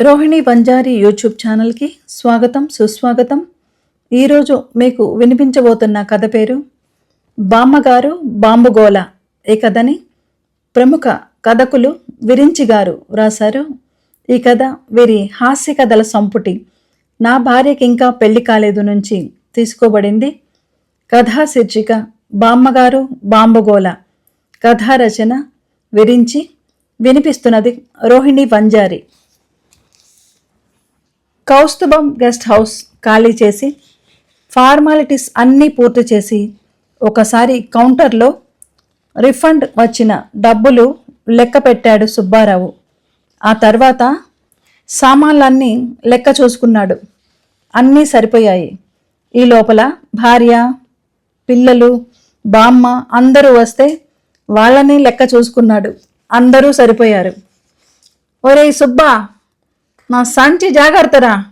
Rohini Banjara YouTube ఛానల్కి స్వాగతం సుస్వాగతం. ఈరోజు మీకు వినిపించబోతున్న కథ పేరు బామ్మగారు బాంబుగోల ఈ కథని ప్రముఖ కథకులు విరించి గారు వ్రాసారు ఈ కథ వీరి హాస్య కథల సంపుటి. నా భార్యకి ఇంకా పెళ్ళి కాలేదు నుంచి తీసుకోబడింది కథా శీర్షిక బామ్మగారు బాంబుగోల కథా రచన విరించి వినిపిస్తున్నది రోహిణి వంజారి కౌస్తుభం గెస్ట్ హౌస్ ఖాళీ చేసి ఫార్మాలిటీస్ అన్నీ పూర్తి చేసి ఒకసారి కౌంటర్లో రిఫండ్ వచ్చిన డబ్బులు లెక్క పెట్టాడు సుబ్బారావు. ఆ తర్వాత సామాన్లన్నీ లెక్క చూసుకున్నాడు. అన్నీ సరిపోయాయి. ఈ లోపల భార్య పిల్లలు బామ్మ అందరూ వస్తే వాళ్ళని లెక్క చూసుకున్నాడు. అందరూ సరిపోయారు. ఒరే సుబ్బా! నా సంచి జాగ్రత్తరా?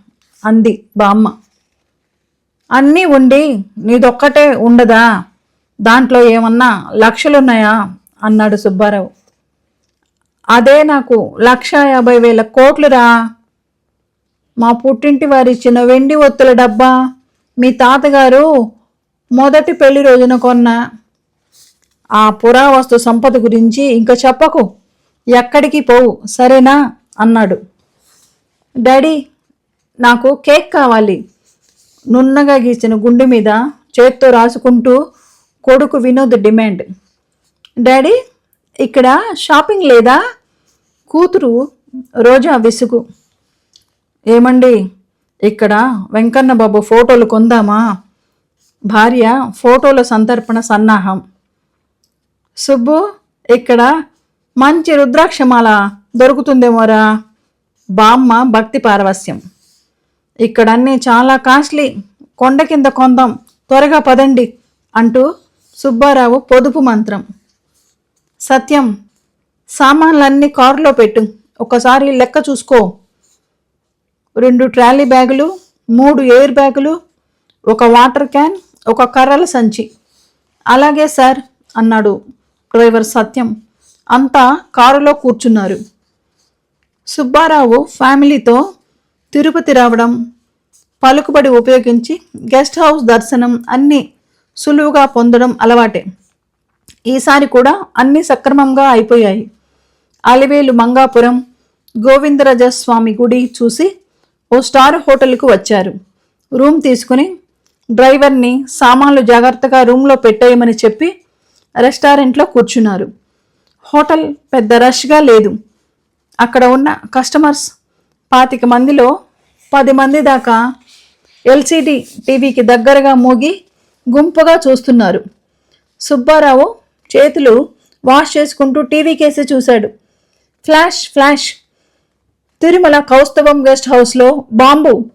అంది బామ్మ. అన్నీ ఉండి నీదొక్కటే ఉండదా? దాంట్లో ఏమన్నా లక్షలున్నాయా? అన్నాడు సుబ్బారావు. అదే నాకు లక్ష యాభై వేల కోట్లురా. మా పుట్టింటి వారిచ్చిన వెండి ఒత్తుల డబ్బా మీ తాతగారు మొదటి పెళ్ళి రోజున కొన్న. ఆ పురావస్తు సంపద గురించి ఇంకా చెప్పకు. ఎక్కడికి పోవు సరేనా? అన్నాడు. డాడీ నాకు కేక్ కావాలి. నున్నగా గీసిన గుండె మీద చేత్తో రాసుకుంటూ కొడుకు వినోద్ డిమాండ్. డాడీ ఇక్కడ షాపింగ్ లేదా? కూతురు రోజా విసుగు. ఏమండి ఇక్కడ వెంకన్న బాబు ఫోటోలు కొందామా? భార్య ఫోటోల సంతర్పణ సన్నాహం. సుబ్బు ఇక్కడ మంచి రుద్రాక్షమాల దొరుకుతుందేమోరా? బామ్మ భక్తి పారవస్యం ఇక్కడ అన్నీ చాలా కాస్ట్లీ. కొండ కింద కొందాం. త్వరగా పదండి అంటూ సుబ్బారావు పొదుపు మంత్రం. సత్యం సామాన్లన్నీ కారులో పెట్టు. ఒకసారి లెక్క చూసుకో. రెండు ట్రాలీ బ్యాగులు మూడు ఎయిర్ బ్యాగులు ఒక వాటర్ క్యాన్ ఒక కర్రల సంచి. అలాగే సార్ అన్నాడు డ్రైవర్ సత్యం. అంతా కారులో కూర్చున్నారు. సుబ్బారావు ఫ్యామిలీతో తిరుపతి రావడం పలుకుబడి ఉపయోగించి గెస్ట్ హౌస్ దర్శనం అన్నీ సులువుగా పొందడం అలవాటే. ఈసారి కూడా అన్నీ సక్రమంగా అయిపోయాయి. అలివేలు మంగాపురం గోవిందరాజస్వామి గుడి చూసి ఓ స్టార్ హోటల్కు వచ్చారు. రూమ్ తీసుకుని డ్రైవర్ని సామాన్లు జాగ్రత్తగా రూమ్లో పెట్టేయమని చెప్పి రెస్టారెంట్లో కూర్చున్నారు. హోటల్ పెద్ద రష్గా లేదు. అక్కడ ఉన్న కస్టమర్స్ పాతిక మందిలో పది మంది దాకా ఎల్సిడి టీవీకి దగ్గరగా మోగి గుంపుగా చూస్తున్నారు. సుబ్బారావు చేతులు వాష్ చేసుకుంటూ టీవీ కేసి చూశాడు. Flash flash. Tirumala Kaustavam guest హౌస్లో బాంబు.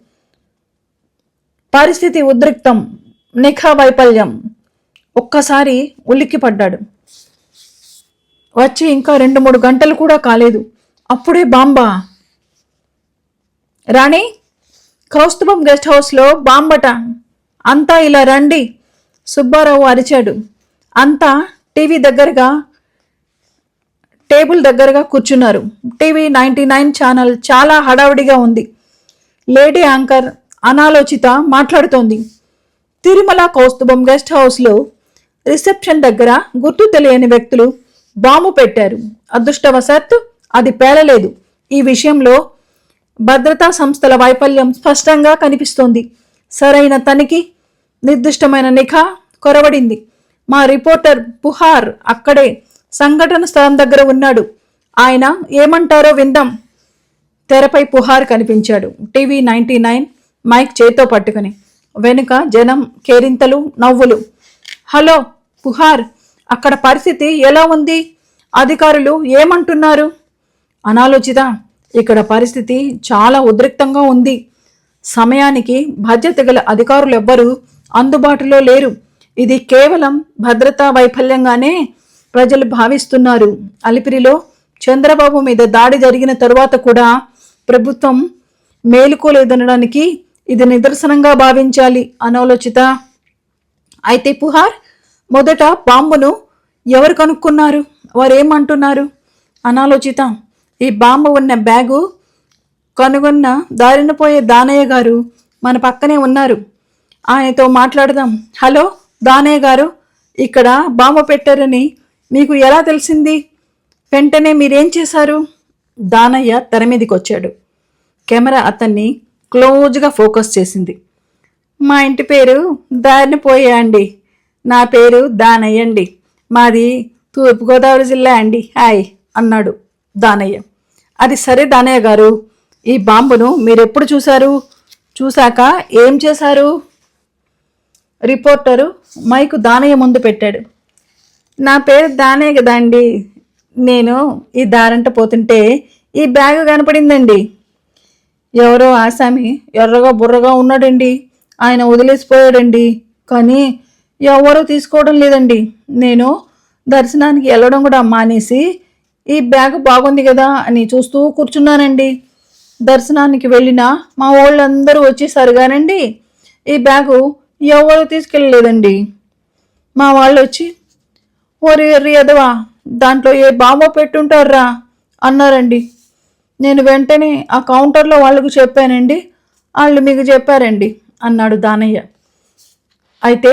పరిస్థితి ఉద్రిక్తం. నిఖా వైఫల్యం. ఒక్కసారి ఉలిక్కిపడ్డాడు. వచ్చి ఇంకా రెండు మూడు గంటలు కూడా కాలేదు. అప్పుడే బాంబా. రాణి కౌస్తుభం గెస్ట్ హౌస్లో బాంబట. అంతా ఇలా రండి. సుబ్బారావు అరిచాడు. అంతా టీవీ దగ్గరగా టేబుల్ దగ్గరగా కూర్చున్నారు. టీవీ నైంటీ నైన్ ఛానల్ చాలా హడావుడిగా ఉంది. లేడీ యాంకర్ అనాలోచిత మాట్లాడుతోంది. తిరుమల కౌస్తుభం గెస్ట్ హౌస్లో రిసెప్షన్ దగ్గర గుర్తు తెలియని వ్యక్తులు బాంబు పెట్టారు. అదృష్టవశాత్తు అది పేలలేదు. ఈ విషయంలో భద్రతా సంస్థల వైఫల్యం స్పష్టంగా కనిపిస్తోంది. సరైన తనిఖీ నిర్దిష్టమైన నిఘా కొరవడింది. మా రిపోర్టర్ పుహార్ అక్కడే సంఘటన స్థలం దగ్గర ఉన్నాడు. ఆయన ఏమంటారో విందాం. తెరపై పుహార్ కనిపించాడు. టీవీ నైంటీ నైన్ మైక్ చేతో పట్టుకుని. వెనుక జనం కేరింతలు నవ్వులు. హలో పుహార్ అక్కడ పరిస్థితి ఎలా ఉంది? అధికారులు ఏమంటున్నారు? అనాలోచిత. ఇక్కడ పరిస్థితి చాలా ఉద్రిక్తంగా ఉంది. సమయానికి బాధ్యత గల అధికారులు ఎవ్వరూ అందుబాటులో లేరు. ఇది కేవలం భద్రతా వైఫల్యంగానే ప్రజలు భావిస్తున్నారు. అలిపిరిలో చంద్రబాబు మీద దాడి జరిగిన తరువాత కూడా ప్రభుత్వం మేలుకోలేదనడానికి ఇది నిదర్శనంగా భావించాలి. అనాలోచిత. అయితే పుహార్ మొదట బాంబును ఎవరు కనుక్కున్నారు? వారేమంటున్నారు? అనాలోచిత. ఈ బాంబు ఉన్న బ్యాగు కనుగొన్న దారిన పోయే దానయ్య గారు మన పక్కనే ఉన్నారు. ఆయనతో మాట్లాడదాం. హలో దానయ్య గారు ఇక్కడ బాంబు పెట్టారని మీకు ఎలా తెలిసింది? వెంటనే మీరేం చేశారు? దానయ్య తెర మీదకి వచ్చాడు కెమెరా అతన్ని క్లోజ్గా ఫోకస్ చేసింది. మా ఇంటి పేరు దారిని పోయే అండి. నా పేరు దానయ్య అండి. మాది తూర్పుగోదావరి జిల్లా అండి. హాయ్ అన్నాడు. దానయ్య. అది సరే దానయ్య గారు ఈ బాంబును మీరెప్పుడు చూశారు? చూశాక ఏం చేశారు? రిపోర్టరు మైకు దానయ్య ముందు పెట్టాడు. నా పేరు దానయ్య కదా అండి. నేను ఈ దారంట పోతుంటే ఈ బ్యాగ్ కనపడిందండి. ఎవరో ఆసామి ఎర్రగా బుర్రగా ఉన్నాడండి. ఆయన వదిలేసిపోయాడండి. కానీ ఎవరూ తీసుకోవడం లేదండి. నేను దర్శనానికి వెళ్ళడం కూడా మానేసి ఈ బ్యాగ్ బాగుంది కదా అని చూస్తూ కూర్చున్నానండి. దర్శనానికి వెళ్ళిన మా వాళ్ళందరూ వచ్చేసారు కానండి ఈ బ్యాగు ఎవరు తీసుకెళ్ళలేదండి. మా వాళ్ళు వచ్చి ఓరి ఎర్రి ఎదవా దాంట్లో ఏ బాంబో పెట్టుంటారా అన్నారండి. నేను వెంటనే ఆ కౌంటర్లో వాళ్ళకు చెప్పానండి వాళ్ళు మీకు చెప్పారండి అన్నాడు దానయ్య. అయితే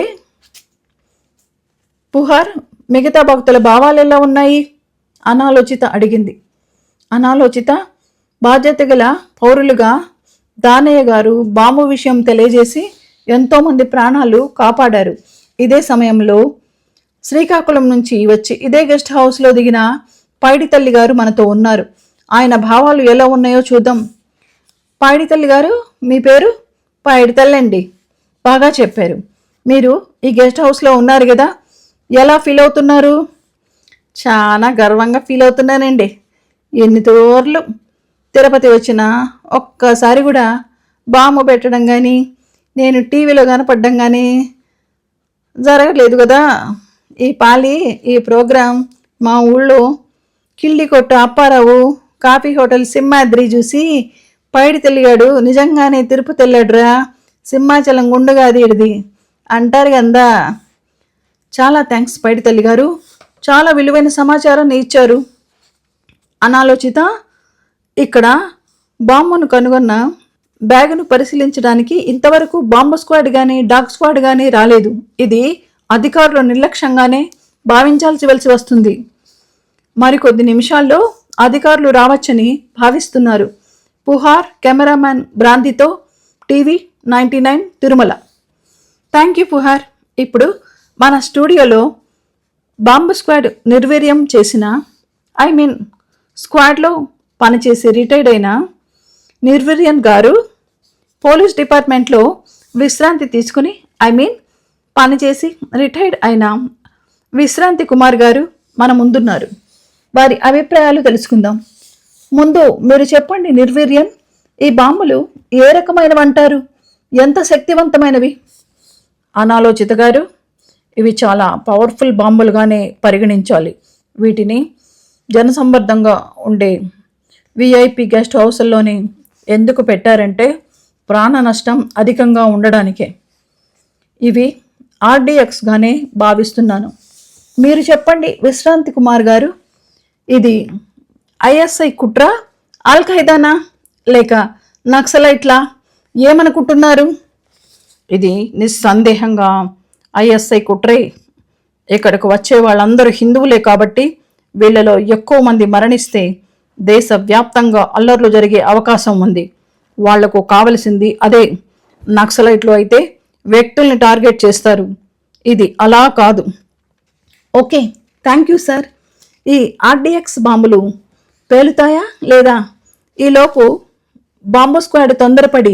పుహార్ మిగతా భక్తుల భావాలు ఎలా ఉన్నాయి? అనాలోచిత అడిగింది. అనాలోచిత బాధ్యత గల పౌరులుగా దానయ్య గారు బాంబు విషయం తెలియజేసి ఎంతోమంది ప్రాణాలు కాపాడారు. ఇదే సమయంలో శ్రీకాకుళం నుంచి వచ్చి ఇదే గెస్ట్ హౌస్లో దిగిన పైడి తల్లి గారు మనతో ఉన్నారు. ఆయన భావాలు ఎలా ఉన్నాయో చూద్దాం. పాయిడి తల్లి గారు మీ పేరు? పాయిడి తల్లి అండి బాగా చెప్పారు. మీరు ఈ గెస్ట్ హౌస్లో ఉన్నారు కదా ఎలా ఫీల్ అవుతున్నారు? చాలా గర్వంగా ఫీల్ అవుతున్నానండి. ఎన్ని తోర్లు తిరుపతి వచ్చినా ఒక్కసారి కూడా బాంబు పెట్టడం కానీ నేను టీవీలో కనపడడం కానీ జరగలేదు కదా. ఈ పాలి ఈ ప్రోగ్రాం మా ఊళ్ళో కిల్లి కొట్టు అప్పారావు కాఫీ హోటల్ సింహాద్రి చూసి పైడి తెలిగాడు నిజంగానే తిరుపతి వెళ్ళాడురా సింహాచలం గుండుగా తీడిది అంటారు కదా చాలా థ్యాంక్స్ పైడి తల్లి గారు చాలా విలువైన సమాచారాన్ని ఇచ్చారు. అనాలోచిత ఇక్కడ బాంబును కనుగొన్న బ్యాగును పరిశీలించడానికి ఇంతవరకు బాంబు స్క్వాడ్ కానీ డాగ్ స్క్వాడ్ కానీ రాలేదు. ఇది అధికారులు నిర్లక్ష్యంగానే భావించాల్సి వలసి వస్తుంది. మరికొద్ది నిమిషాల్లో అధికారులు రావచ్చని భావిస్తున్నారు. Puhar cameraman బ్రాంతితో TV ninety nine Tirumala. Thank you Puhar. ఇప్పుడు మన స్టూడియోలో బాంబు స్క్వాడ్ నిర్వీర్యం చేసిన ఐ మీన్ స్క్వాడ్లో పనిచేసి రిటైర్డ్ అయిన నిర్వీర్యన్ గారు పోలీస్ డిపార్ట్మెంట్లో విశ్రాంతి తీసుకుని ఐ మీన్ పనిచేసి రిటైర్డ్ అయిన విశ్రాంతి కుమార్ గారు మన ముందున్నారు. వారి అభిప్రాయాలు తెలుసుకుందాం. ముందు మీరు చెప్పండి నిర్వీర్యన్ ఈ బాంబులు ఏ రకమైనవి అంటారు ఎంత శక్తివంతమైనవి? అనాలోచిత గారు ఇవి చాలా పవర్ఫుల్ బాంబులుగానే పరిగణించాలి. వీటిని జనసంబర్ధంగా ఉండే విఐపి గెస్ట్ హౌస్ల్లోని ఎందుకు పెట్టారంటే ప్రాణ నష్టం అధికంగా ఉండడానికే. ఇవి ఆర్డిఎక్స్గానే భావిస్తున్నాను. మీరు చెప్పండి విశ్రాంతి కుమార్ గారు ఇది ఐఎస్ఐ కుట్ర ఆల్ ఖైదానా లేక నక్సలైట్లా ఏమనుకుంటున్నారు? ఇది నిస్సందేహంగా ఐఎస్ఐ కుట్రే ఇక్కడికి వచ్చే వాళ్ళందరూ హిందువులే కాబట్టి వీళ్ళలో ఎక్కువ మంది మరణిస్తే దేశవ్యాప్తంగా అల్లర్లు జరిగే అవకాశం ఉంది. వాళ్ళకు కావలసింది అదే. నక్సలైట్లు అయితే వ్యక్తుల్ని టార్గెట్ చేస్తారు. ఇది అలా కాదు. ఓకే. Thank you sir. ఈ ఆర్డిఎక్స్ బాంబులు పేలుతాయా లేదా? ఈలోపు బాంబు స్క్వాడ్ తొందరపడి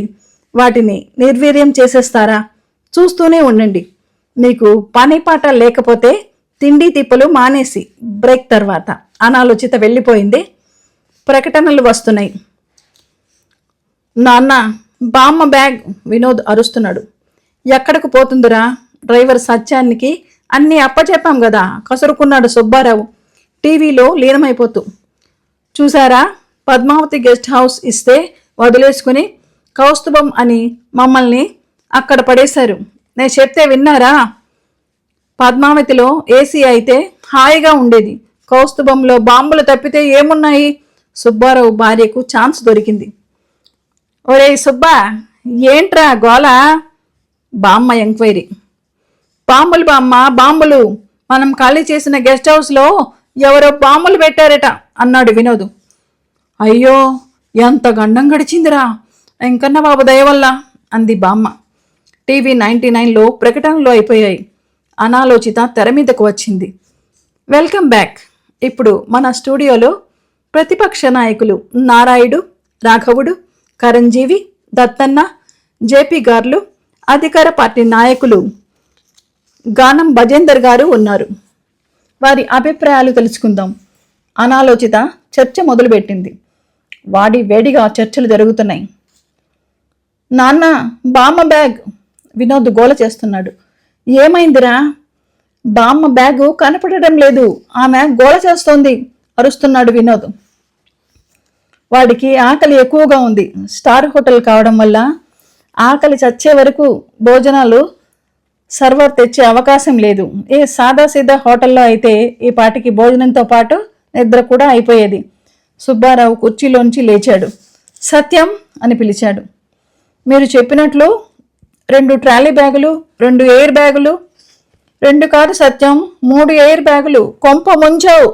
వాటిని నిర్వీర్యం చేసేస్తారా? చూస్తూనే ఉండండి. మీకు పని పాట లేకపోతే తిండి తిప్పలు మానేసి బ్రేక్ తర్వాత అనాలోచిత వెళ్ళిపోయింది. ప్రకటనలు వస్తున్నాయి. నాన్న బామ్మ బ్యాగ్ వినోద్ అరుస్తున్నాడు. ఎక్కడికి పోతుందిరా? డ్రైవర్ సత్యానికి అన్నీ అప్పచెప్పాం కదా కసురుకున్నాడు సుబ్బారావు. టీవీలో లీనమైపోతూ. చూసారా పద్మావతి గెస్ట్ హౌస్ ఇస్తే వదిలేసుకుని కౌస్తుభం అని మమ్మల్ని అక్కడ పడేశారు. నేను చెప్తే విన్నారా? పద్మావతిలో ఏసీ అయితే హాయిగా ఉండేది. కౌస్తుభంలో బాంబులు తప్పితే ఏమున్నాయి? సుబ్బారావు భార్యకు ఛాన్స్ దొరికింది. ఒరే సుబ్బా ఏంట్రా గోల? బామ్మ ఎంక్వైరీ. బాంబులు బామ్మ బాంబులు. మనం ఖాళీ చేసిన గెస్ట్ హౌస్లో ఎవరో బాంబులు పెట్టారట అన్నాడు వినోద్. అయ్యో ఎంత గండం గడిచిందిరా. వెంకన్న బాబు దయవల్ల అంది బామ్మ. టీవీ నైంటీ నైన్లో ప్రకటనలు అయిపోయాయి. అనాలోచిత తెర మీదకు వచ్చింది. Welcome back. ఇప్పుడు మన స్టూడియోలో ప్రతిపక్ష నాయకులు నారాయుడు రాఘవుడు కరంజీవి దత్తన్న జేపీ గార్లు అధికార పార్టీ నాయకులు గానం భజేందర్ గారు ఉన్నారు. వారి అభిప్రాయాలు తెలుసుకుందాం. అనాలోచిత చర్చ మొదలుపెట్టింది. వాడి వేడిగా చర్చలు జరుగుతున్నాయి. నాన్న బామ్మ బ్యాగ్ వినోద్ గోల చేస్తున్నాడు. ఏమైందిరా? బామ్మ బ్యాగు కనపడడం లేదు. ఆమె గోల చేస్తోంది అరుస్తున్నాడు వినోద్. వాడికి ఆకలి ఎక్కువగా ఉంది. స్టార్ హోటల్ కావడం వల్ల ఆకలి చచ్చే వరకు భోజనాలు సర్వర్ తెచ్చే అవకాశం లేదు. ఏ సాదా సీదా హోటల్లో అయితే ఈ పాటికి భోజనంతో పాటు నిద్ర కూడా అయిపోయేది. సుబ్బారావు కుర్చీలోంచి లేచాడు. సత్యం అని పిలిచాడు. మీరు చెప్పినట్లు రెండు ట్రాలీ బ్యాగులు రెండు ఎయిర్ బ్యాగులు రెండు కాదు సత్యం మూడు ఎయిర్ బ్యాగులు. కొంప ముంచావు.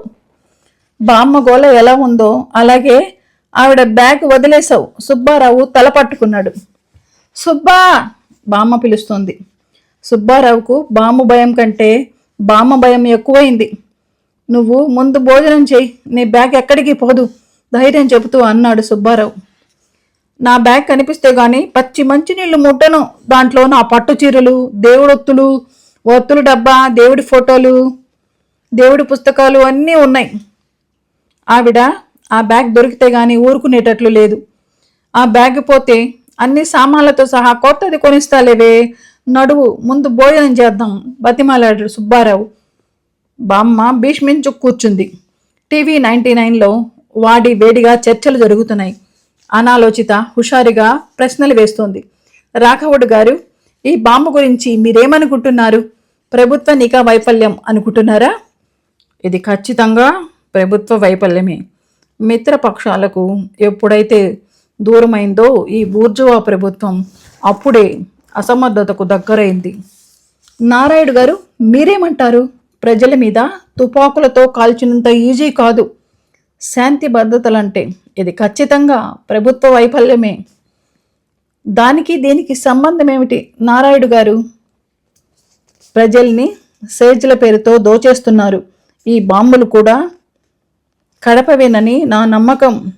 బామ్మ గోల ఎలా ఉందో అలాగే ఆవిడ బ్యాగ్ వదిలేసావు సుబ్బారావు తల పట్టుకున్నాడు. సుబ్బా! బామ్మ పిలుస్తుంది. సుబ్బారావుకు బామ్మ భయం కంటే బామ్మ భయం ఎక్కువైంది. నువ్వు ముందు భోజనం చేయి. నీ బ్యాగ్ ఎక్కడికి పోదు. ధైర్యం చెబుతూ అన్నాడు సుబ్బారావు. నా బ్యాగ్ కనిపిస్తే గాని పచ్చి మంచినీళ్ళు ముట్టను. దాంట్లో నా పట్టు చీరలు దేవుడొత్తులు ఒత్తులు డబ్బా దేవుడి ఫోటోలు దేవుడి పుస్తకాలు అన్నీ ఉన్నాయి. ఆవిడ ఆ బ్యాగ్ దొరికితే గాని ఊరుకునేటట్లు లేదు. ఆ బ్యాగ్ పోతే అన్ని సామాన్లతో సహా కొత్తది కొనిస్తాలేవే. నడువు ముందు భోజనం చేద్దాం. బతిమాలాడు సుబ్బారావు. బామ్మ భీష్మించు కూర్చుంది. టీవీ నైంటీ నైన్లో వాడి వేడిగా చర్చలు జరుగుతున్నాయి. అనాలోచిత హుషారుగా ప్రశ్నలు వేస్తోంది. రాఘవుడు గారు ఈ బాంబు గురించి మీరేమనుకుంటున్నారు? ప్రభుత్వ నిఘా వైఫల్యం అనుకుంటున్నారా? ఇది ఖచ్చితంగా ప్రభుత్వ వైఫల్యమే. మిత్రపక్షాలకు ఎప్పుడైతే దూరమైందో ఈ బూర్జువా ప్రభుత్వం అప్పుడే అసమర్థతకు దగ్గరైంది. నారాయుడు గారు మీరేమంటారు? ప్రజల మీద తుపాకులతో కాల్చినంత ఈజీ కాదు. శాంతి భద్రతలంటే ఇది ఖచ్చితంగా ప్రభుత్వ వైఫల్యమే. దానికి దీనికి సంబంధం ఏమిటి? నారాయుడు గారు ప్రజల్ని సేజ్ల పేరుతో దోచేస్తున్నారు. ఈ బాంబులు కూడా కడపవేనని నా నమ్మకం.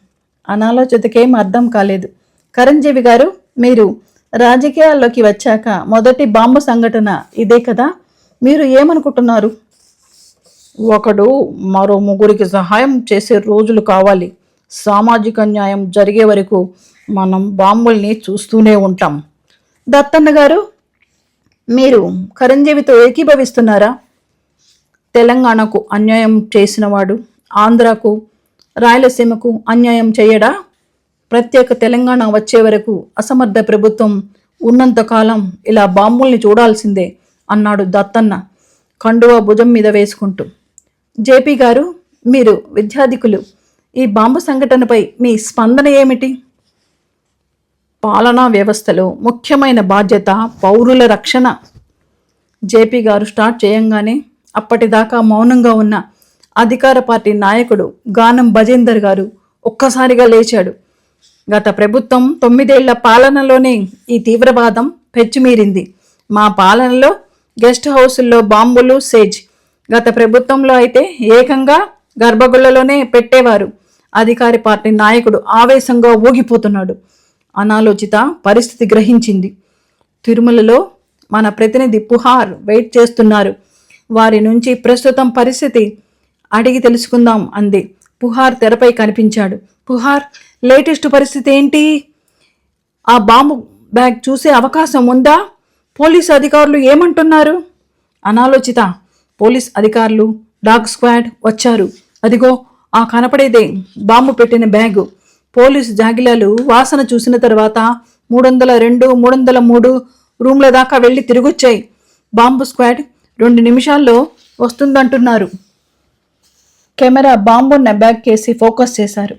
అనాలోచితకేం అర్థం కాలేదు. కరంజీవి గారు మీరు రాజకీయాల్లోకి వచ్చాక మొదటి బాంబు సంఘటన ఇదే కదా? మీరు ఏమనుకుంటున్నారు? ఒకడు మరో ముగ్గురికి సహాయం చేసే రోజులు కావాలి. సామాజిక న్యాయం జరిగే వరకు మనం బాంబుల్ని చూస్తూనే ఉంటాం. దత్తన్న గారు మీరు కరంజీవితో ఏకీభవిస్తున్నారా? తెలంగాణకు అన్యాయం చేసినవాడు ఆంధ్రాకు రాయలసీమకు అన్యాయం చేయడా? ప్రత్యేక తెలంగాణ వచ్చే వరకు అసమర్థ ప్రభుత్వం ఉన్నంతకాలం ఇలా బాంబుల్ని చూడాల్సిందే అన్నాడు దత్తన్న కండువ భుజం మీద వేసుకుంటూ. జేపీ గారు మీరు విద్యాధికులు ఈ బాంబు సంఘటనపై మీ స్పందన ఏమిటి? పాలనా వ్యవస్థలో ముఖ్యమైన బాధ్యత పౌరుల రక్షణ. జేపీ గారు స్టార్ట్ చేయంగానే అప్పటిదాకా మౌనంగా ఉన్న అధికార పార్టీ నాయకుడు గానం భజేందర్ గారు ఒక్కసారిగా లేచాడు. గత ప్రభుత్వం తొమ్మిదేళ్ళ పాలనలోనే ఈ తీవ్రవాదం పెచ్చుమీరింది. మా పాలనలో గెస్ట్ హౌసుల్లో బాంబులు సేజ్ గత ప్రభుత్వంలో అయితే ఏకంగా గర్భగుళ్ళలోనే పెట్టేవారు. అధికారి పార్టీ నాయకుడు ఆవేశంగా ఊగిపోతున్నాడు. అనాలోచిత పరిస్థితి గ్రహించింది. తిరుమలలో మన ప్రతినిధి పుహార్ వెయిట్ చేస్తున్నారు. వారి నుంచి ప్రస్తుతం పరిస్థితి అడిగి తెలుసుకుందాం అంది. పుహార్ తెరపై కనిపించాడు. పుహార్ లేటెస్ట్ పరిస్థితి ఏంటి? ఆ బాంబు బ్యాగ్ చూసే అవకాశం ఉందా? పోలీసు అధికారులు ఏమంటున్నారు? అనాలోచిత పోలీస్ అధికారులు డాగ్ స్క్వాడ్ వచ్చారు. అదిగో ఆ కనపడేదే. బాంబు పెట్టిన బ్యాగు. పోలీసు జాగిలాలు వాసన చూసిన తర్వాత మూడు వందల రెండు మూడు వందల మూడు రూమ్ల దాకా వెళ్ళి తిరిగొచ్చాయి. బాంబు స్క్వాడ్ రెండు నిమిషాల్లో వస్తుందంటున్నారు. కెమెరా బాంబున్న బ్యాగ్ కేసి ఫోకస్ చేశారు.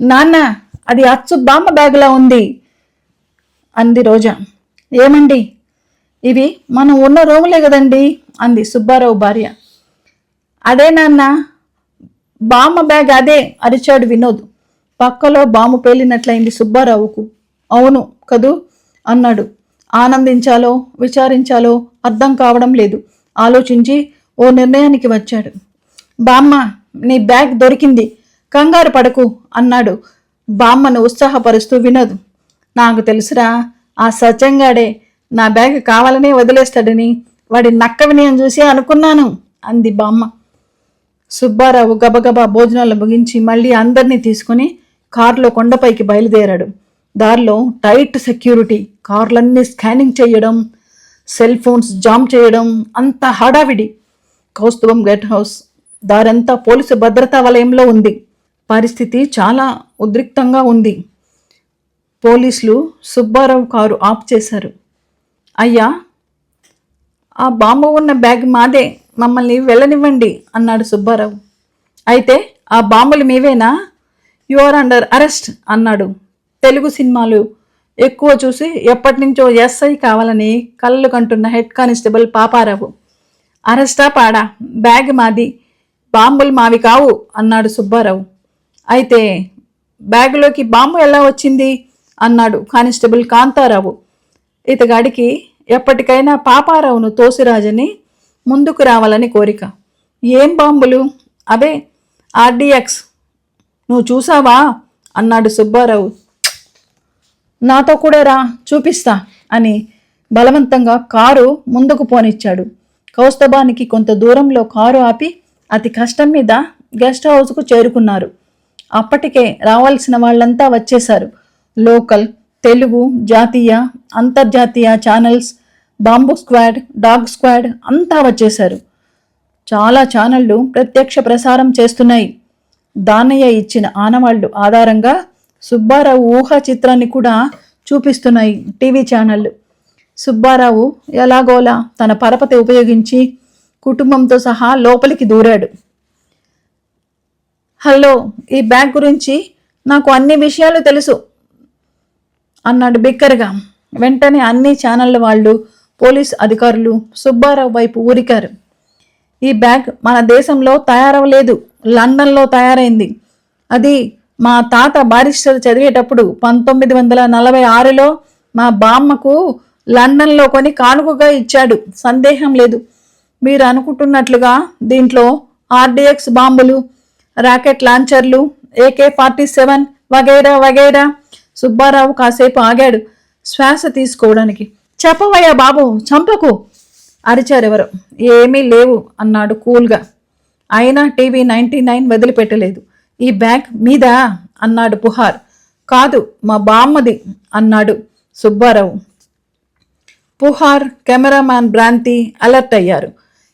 నాన్న అది అచ్చు బాంబ బ్యాగ్లా ఉంది. అంది రోజా. ఏమండి? ఇవి మనం ఉన్న రూములే కదండి అంది సుబ్బారావు భార్య. అదే నాన్న బామ్మ బ్యాగ్ అదే అరిచాడు వినోద్. పక్కలో బాము పేలినట్లయింది సుబ్బారావుకు. అవును కదూ అన్నాడు. ఆనందించాలో విచారించాలో అర్థం కావడం లేదు. ఆలోచించి ఓ నిర్ణయానికి వచ్చాడు. బామ్మ నీ బ్యాగ్ దొరికింది. కంగారు పడకు అన్నాడు బామ్మను ఉత్సాహపరుస్తూ వినోద్. నాకు తెలుసురా ఆ సత్యంగాడే నా బ్యాగ్ కావాలనే వదిలేస్తాడని వాడి నక్క వినయం చూసి అనుకున్నాను అంది బామ్మ. సుబ్బారావు గబగబా భోజనాలు ముగించి మళ్ళీ అందరినీ తీసుకుని కారులో కొండపైకి బయలుదేరాడు. దారిలో టైట్ సెక్యూరిటీ కార్లన్నీ స్కానింగ్ చేయడం సెల్ ఫోన్స్ జామ్ చేయడం అంత హడావిడి. కౌస్తుభం గెట్ హౌస్ దారంతా పోలీసు భద్రతా వలయంలో ఉంది. పరిస్థితి చాలా ఉద్రిక్తంగా ఉంది. పోలీసులు సుబ్బారావు కారు ఆఫ్ చేశారు. అయ్యా ఆ బాంబు ఉన్న బ్యాగ్ మాదే మమ్మల్ని వెళ్ళనివ్వండి అన్నాడు సుబ్బారావు. అయితే ఆ బాంబులు మీవేనా? యు ఆర్ అండర్ అరెస్ట్ అన్నాడు. తెలుగు సినిమాలు ఎక్కువ చూసి ఎప్పటి నుంచో ఎస్ఐ కావాలని కళ్ళు కంటున్న హెడ్ కానిస్టేబుల్ పాపారావు. అరెస్టా పాడా బ్యాగ్ మాది బాంబులు మావి కావు అన్నాడు సుబ్బారావు. అయితే బ్యాగులోకి బాంబు ఎలా వచ్చింది? అన్నాడు కానిస్టేబుల్ కాంతారావు. ఇతగాడికి ఎప్పటికైనా పాపారావును తోసిరాజని ముందుకు రావాలని కోరిక. ఏం బాంబులు? అవే ఆర్డిఎక్స్. నువ్వు చూసావా? అన్నాడు సుబ్బారావు. నాతో కూడా రా చూపిస్తా అని బలవంతంగా కారు ముందుకు పోనిచ్చాడు. కౌస్తభానికి కొంత దూరంలో కారు ఆపి అతి కష్టం మీద గెస్ట్ హౌస్కు చేరుకున్నారు. అప్పటికే రావాల్సిన వాళ్ళంతా వచ్చేశారు. లోకల్ తెలుగు జాతీయ అంతర్జాతీయ channels bomb squad dog squad అంతా వచ్చేశారు. చాలా ఛానళ్ళు ప్రత్యక్ష ప్రసారం చేస్తున్నాయి. దానయ్య ఇచ్చిన ఆనవాళ్ళు ఆధారంగా సుబ్బారావు ఊహా చిత్రాన్ని కూడా చూపిస్తున్నాయి టీవీ ఛానళ్ళు సుబ్బారావు ఎలాగోలా తన పరపతి ఉపయోగించి కుటుంబంతో సహా లోపలికి దూరాడు. హలో ఈ బ్యాగ్ గురించి నాకు అన్ని విషయాలు తెలుసు. అన్నాడు బిక్కరగా. వెంటనే అన్ని ఛానళ్ళ వాళ్ళు పోలీస్ అధికారులు సుబ్బారావు వైపు ఊరికారు. ఈ బ్యాగ్ మన దేశంలో తయారవలేదు లండన్లో తయారైంది. అది మా తాత బారిస్టర్ చదివేటప్పుడు పంతొమ్మిది వందల నలభై ఆరులో మా బామ్మకు లండన్లో కొని కానుకగా ఇచ్చాడు. సందేహం లేదు. మీరు అనుకుంటున్నట్లుగా దీంట్లో ఆర్డిఎక్స్ బాంబులు రాకెట్ లాంచర్లు ఏకే ఫార్టీ సెవెన్ వగైరా వగైరా సుబ్బారావు కాసేపు ఆగాడు శ్వాస తీసుకోవడానికి. చెప్పవయ్యా బాబు చంపకు అరిచారెవరు? ఏమీ లేవు అన్నాడు కూల్గా. అయినా టీవీ నైంటీ నైన్ వదిలిపెట్టలేదు. ఈ బ్యాగ్ మీదా? అన్నాడు పుహార్. కాదు మా బామ్మది అన్నాడు సుబ్బారావు. పుహార్ కెమెరామ్యాన్ భ్రాంతి అలర్ట్ అయ్యారు.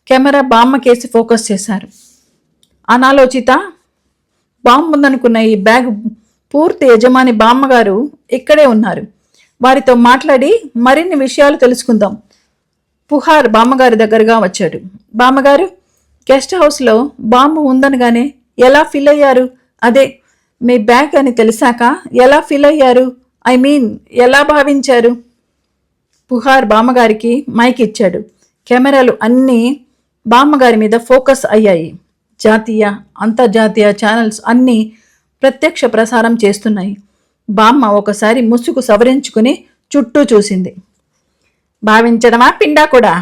కెమెరా బామ్మ కేసి ఫోకస్ చేశారు. అనాలోచిత? బాంబు ఉందనుకున్న ఈ బ్యాగ్ పూర్తి యజమాని బామ్మగారు ఇక్కడే ఉన్నారు. వారితో మాట్లాడి మరిన్ని విషయాలు తెలుసుకుందాం. పుహార్ బామ్మగారి దగ్గరగా వచ్చాడు. బామ్మగారు గెస్ట్ హౌస్లో బాంబు ఉందనగానే ఎలా ఫీల్ అయ్యారు? అదే మీ బ్యాగ్ అని తెలిసాక ఎలా ఫీల్ అయ్యారు? ఐ మీన్ ఎలా భావించారు? పుహార్ బామ్మగారికి మైక్ ఇచ్చాడు. కెమెరాలు అన్నీ బామ్మగారి మీద ఫోకస్ అయ్యాయి. జాతీయ అంతర్జాతీయ ఛానల్స్ అన్నీ ప్రత్యక్ష ప్రసారం చేస్తున్నాయి. బామ్మ ఒకసారి ముసుగు సవరించుకుని చుట్టూ చూసింది. భావించడమా పిండా కూడా?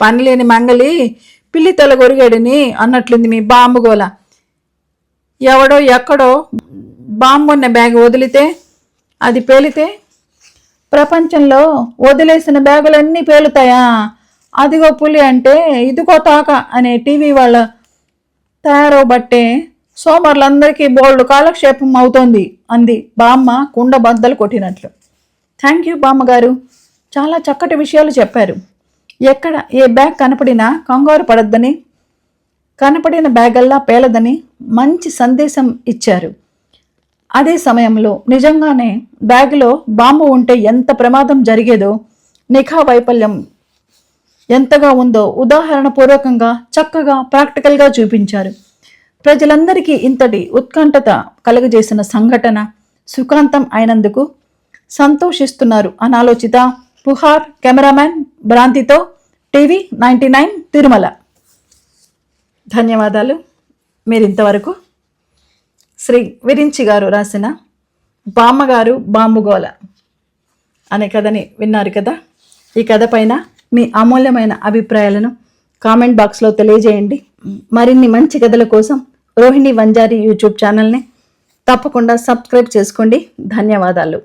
పనిలేని మంగలి పిల్లి తొలగొరిగాడని అన్నట్లుంది మీ బాంబుగోల ఎవడో ఎక్కడో బాంబున్న బ్యాగ్ వదిలితే? అది పేలితే? ప్రపంచంలో వదిలేసిన బ్యాగులన్నీ పేలుతాయా? అదిగో పులి అంటే ఇదిగో తాక అనే టీవీ వాళ్ళ తయారవబట్టే సోమరులందరికీ బోల్డ్ కాలక్షేపం అవుతోంది అంది బామ్మ కుండ బద్దలు కొట్టినట్లు. థ్యాంక్ యూ బామ్మగారు. చాలా చక్కటి విషయాలు చెప్పారు. ఎక్కడ ఏ బ్యాగ్ కనపడినా కంగారు పడద్దని కనపడిన బ్యాగల్లా పేలదని మంచి సందేశం ఇచ్చారు. అదే సమయంలో నిజంగానే బ్యాగ్లో బాంబు ఉంటే ఎంత ప్రమాదం జరిగేదో నిఘా వైఫల్యం ఎంతగా ఉందో ఉదాహరణ పూర్వకంగా చక్కగా ప్రాక్టికల్గా చూపించారు. ప్రజలందరికీ ఇంతటి ఉత్కంఠత కలుగజేసిన సంఘటన సుఖాంతం అయినందుకు సంతోషిస్తున్నారు అనాలోచిత పుహార్ కెమెరామ్యాన్ భ్రాంతితో టీవీ నైంటీ నైన్ తిరుమల. ధన్యవాదాలు. మీరు ఇంతవరకు శ్రీ విరించి గారు రాసిన బామ్మగారు బాంబుగోల అనే కథని విన్నారు కదా. ఈ కథ పైన మీ అమూల్యమైన అభిప్రాయాలను కామెంట్ బాక్స్లో తెలియజేయండి. మరిన్ని మంచి కథల కోసం రోహిణి వంజారి యూట్యూబ్ ఛానల్ని తప్పకుండా సబ్స్క్రైబ్ చేసుకోండి. ధన్యవాదాలు.